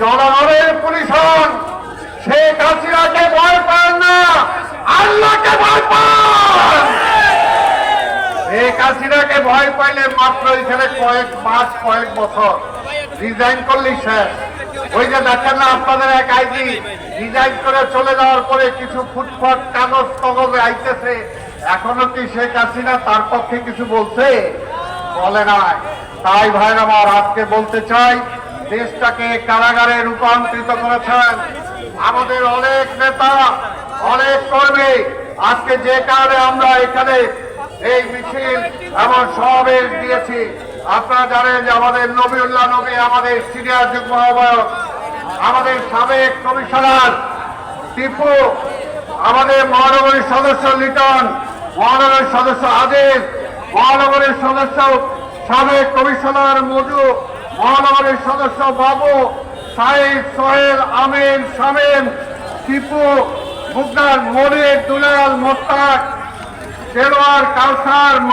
জনগণের পুলিশ হন শেখ হাসিনাকে ভয় পান না, আল্লাহকে ভয় পান। শেখ হাসিনাকে ভয় পাইলে মাত্র এখানে কয়েক মাস, কয়েক বছর রিজাইন করলেই শেষ। ওই যে দেখেন না আপনাদের এক আইজি রিজাইন করে চলে যাওয়ার পরে কিছু ফুটফট কাগজ তগজে আইতেছে। এখনও কি শেখ হাসিনা তার পক্ষে কিছু বলছে? বলে নাই। তাই ভাই আমার আজকে বলতে চাই দেশটাকে কারাগারে রূপান্তরিত করেছেন। আমাদের অনেক নেতা, অনেক কর্মী, আজকে যে কারণে আমরা এখানে এই মিছিল এবং সমাবেশ দিয়েছি। আপনারা জানেন যে আমাদের নবীউল্লাহ নবী, আমাদের সিনিয়র যুগ্ম আহ্বায়ক, আমাদের সাবেক কমিশনার টিপু, আমাদের মহানগরীর সদস্য লিটন, মহানগরীর সদস্য আদেশ মহানগরীর সদস্য সাবেক কমিশনার মজু মহানগরীর সদস্য বাবু সাইদ সোহেল আমিন শামীম টিপু মুগদার মনির দুলাল মোস্তাক দেওয়ার কাউসার